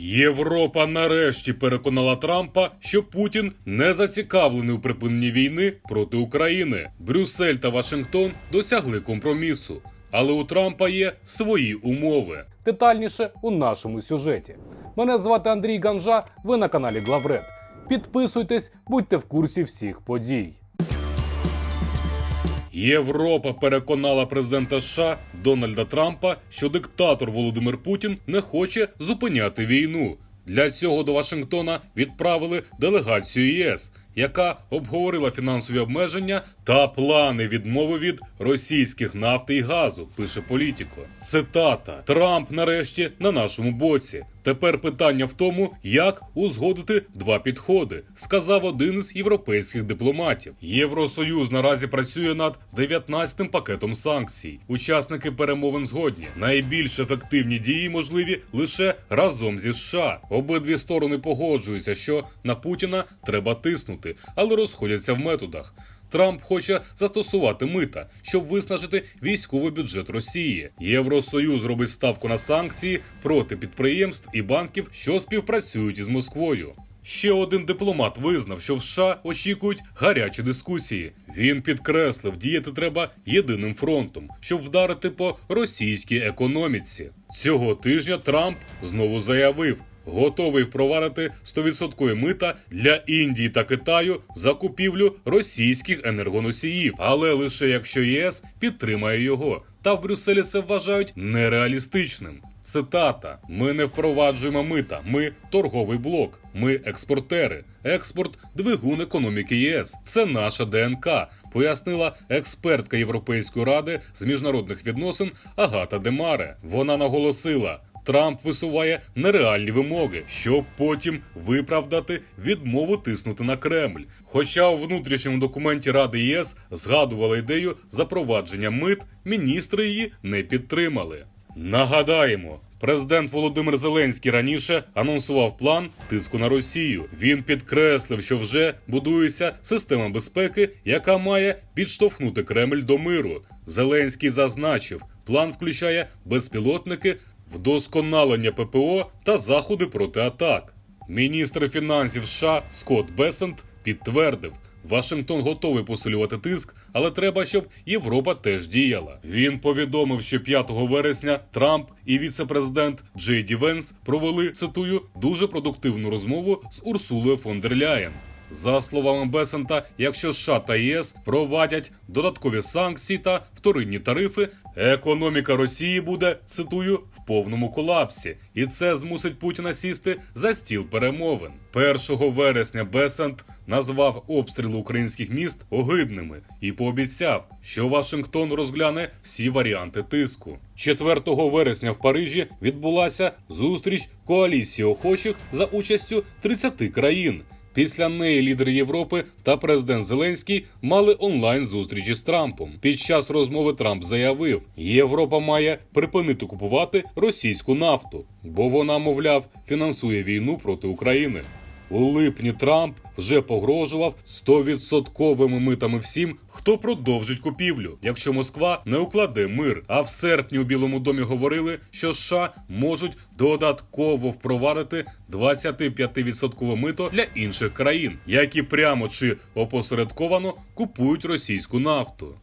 Європа нарешті переконала Трампа, що Путін не зацікавлений у припиненні війни проти України. Брюссель та Вашингтон досягли компромісу, але у Трампа є свої умови. Детальніше у нашому сюжеті. Мене звати Андрій Ганжа. Ви на каналі Главред. Підписуйтесь, будьте в курсі всіх подій. Європа переконала президента США Дональда Трампа, що диктатор Володимир Путін не хоче зупиняти війну. Для цього до Вашингтона відправили делегацію ЄС, яка обговорила фінансові обмеження та плани відмови від російських нафти і газу. Пише політико. Цитата: Трамп нарешті на нашому боці. Тепер питання в тому, як узгодити два підходи, сказав один із європейських дипломатів. Євросоюз наразі працює над 19-м пакетом санкцій. Учасники перемовин згодні. Найбільш ефективні дії можливі лише разом зі США. Обидві сторони погоджуються, що на Путіна треба тиснути, але розходяться в методах. Трамп хоче застосувати мита, щоб виснажити військовий бюджет Росії. Євросоюз робить ставку на санкції проти підприємств і банків, що співпрацюють із Москвою. Ще один дипломат визнав, що в США очікують гарячі дискусії. Він підкреслив, діяти треба єдиним фронтом, щоб вдарити по російській економіці. Цього тижня Трамп знову заявив. Готовий впровадити 100% мита для Індії та Китаю за купівлю російських енергоносіїв, але лише якщо ЄС підтримає його. Та в Брюсселі це вважають нереалістичним. Цитата: Ми не впроваджуємо мита, ми торговий блок, ми експортери. Експорт двигун економіки ЄС. Це наша ДНК, пояснила експертка Європейської ради з міжнародних відносин Агата Демаре. Вона наголосила. Трамп висуває нереальні вимоги, щоб потім виправдати відмову тиснути на Кремль. Хоча у внутрішньому документі Ради ЄС згадували ідею запровадження мит, міністри її не підтримали. Нагадаємо. Президент Володимир Зеленський раніше анонсував план тиску на Росію. Він підкреслив, що вже будується система безпеки, яка має підштовхнути Кремль до миру. Зеленський зазначив, план включає безпілотники, вдосконалення ППО та заходи проти атак. Міністр фінансів США Скотт Бесент підтвердив, Вашингтон готовий посилювати тиск, але треба, щоб Європа теж діяла. Він повідомив, що 5 вересня Трамп і віце-президент Джей Ді Венс провели цитую дуже продуктивну розмову з Урсулою фон дер Ляєн. За словами Бесента, якщо США та ЄС провадять додаткові санкції та вторинні тарифи, економіка Росії буде цитую в повному колапсі, і це змусить Путіна сісти за стіл перемовин. 1 вересня Бесент назвав обстріли українських міст огидними і пообіцяв, що Вашингтон розгляне всі варіанти тиску. 4 вересня в Парижі відбулася зустріч коаліції охочих за участю 30 країн. Після неї лідер Європи та президент Зеленський мали онлайн зустрічі з Трампом. Під час розмови Трамп заявив, Європа має припинити купувати російську нафту, бо вона, мовляв, фінансує війну проти України. У липні Трамп вже погрожував 100% митами всім, хто продовжить купівлю, якщо Москва не укладе мир. А в серпні у Білому домі говорили, що США можуть додатково впровадити 25% мито для інших країн, які прямо чи опосередковано купують російську нафту.